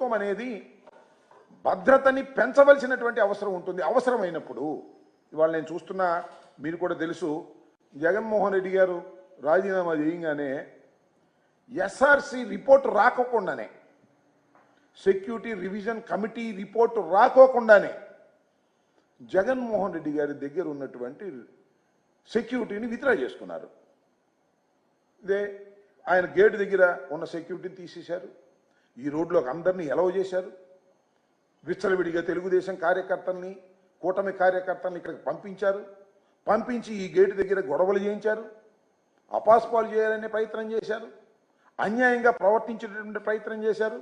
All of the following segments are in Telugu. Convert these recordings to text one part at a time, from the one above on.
ప్రభుత్వం అనేది భద్రతని పెంచవలసినటువంటి అవసరం ఉంటుంది. అవసరమైనప్పుడు ఇవాళ నేను చూస్తున్నా మీరు కూడా తెలుసు జగన్మోహన్ రెడ్డి గారు రాజీనామా చేయగానే ఎస్ఆర్సి రిపోర్ట్ రాకోకుండానే సెక్యూరిటీ రివిజన్ కమిటీ రిపోర్ట్ రాకోకుండానే జగన్మోహన్ రెడ్డి గారి దగ్గర ఉన్నటువంటి సెక్యూరిటీని విత్డ్రా చేసుకున్నారు. ఇదే ఆయన గేట్ దగ్గర ఉన్న సెక్యూరిటీని తీసేశారు. ఈ రోడ్లోకి అందరినీ ఎలవ్ చేశారు. విచ్చలవిడిగా తెలుగుదేశం కార్యకర్తల్ని కూటమి కార్యకర్తల్ని ఇక్కడికి పంపించారు. పంపించి ఈ గేటు దగ్గర గొడవలు చేయించారు. అపాస్పాలు చేయాలనే ప్రయత్నం చేశారు. అన్యాయంగా ప్రవర్తించేటటువంటి ప్రయత్నం చేశారు.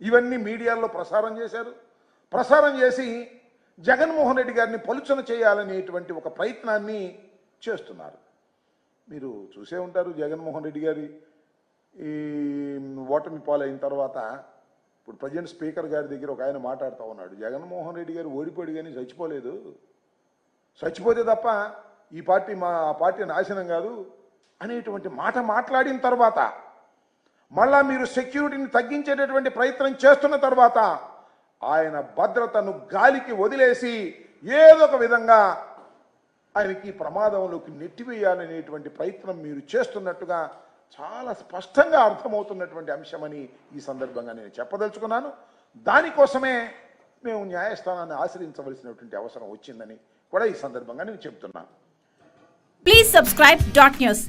ఇవన్నీ మీడియాలో ప్రసారం చేశారు. ప్రసారం చేసి జగన్మోహన్ రెడ్డి గారిని పలుచన చేయాలనేటువంటి ఒక ప్రయత్నాన్ని చేస్తున్నారు. మీరు చూసే ఉంటారు జగన్మోహన్ రెడ్డి గారి ఈ ఓటమి పాలైన తర్వాత ఇప్పుడు ప్రజెంట్ స్పీకర్ గారి దగ్గర ఒక ఆయన మాట్లాడుతూ ఉన్నాడు. జగన్మోహన్ రెడ్డి గారు ఓడిపోయాడు కానీ చచ్చిపోలేదు. చచ్చిపోతే తప్ప ఈ పార్టీ మా ఆ పార్టీ నాశనం కాదు అనేటువంటి మాట మాట్లాడిన తర్వాత మళ్ళా మీరు సెక్యూరిటీని తగ్గించేటటువంటి ప్రయత్నం చేస్తున్న తర్వాత ఆయన భద్రతను గాలికి వదిలేసి ఏదో ఒక విధంగా ఆయనకి ప్రమాదంలోకి నెట్టివేయాలనేటువంటి ప్రయత్నం మీరు చేస్తున్నట్టుగా చాలా స్పష్టంగా అర్థమవుతున్నటువంటి అంశమని ఈ సందర్భంగా నేను చెప్పదలుచుకున్నాను. దానికోసమే మేము న్యాయస్థానాన్ని ఆశ్రయించవలసినటువంటి అవసరం వచ్చిందని కూడా ఈ సందర్భంగా నేను చెప్తున్నాను ప్లీజ్ సబ్స్క్రైబ్ డాట్ న్యూస్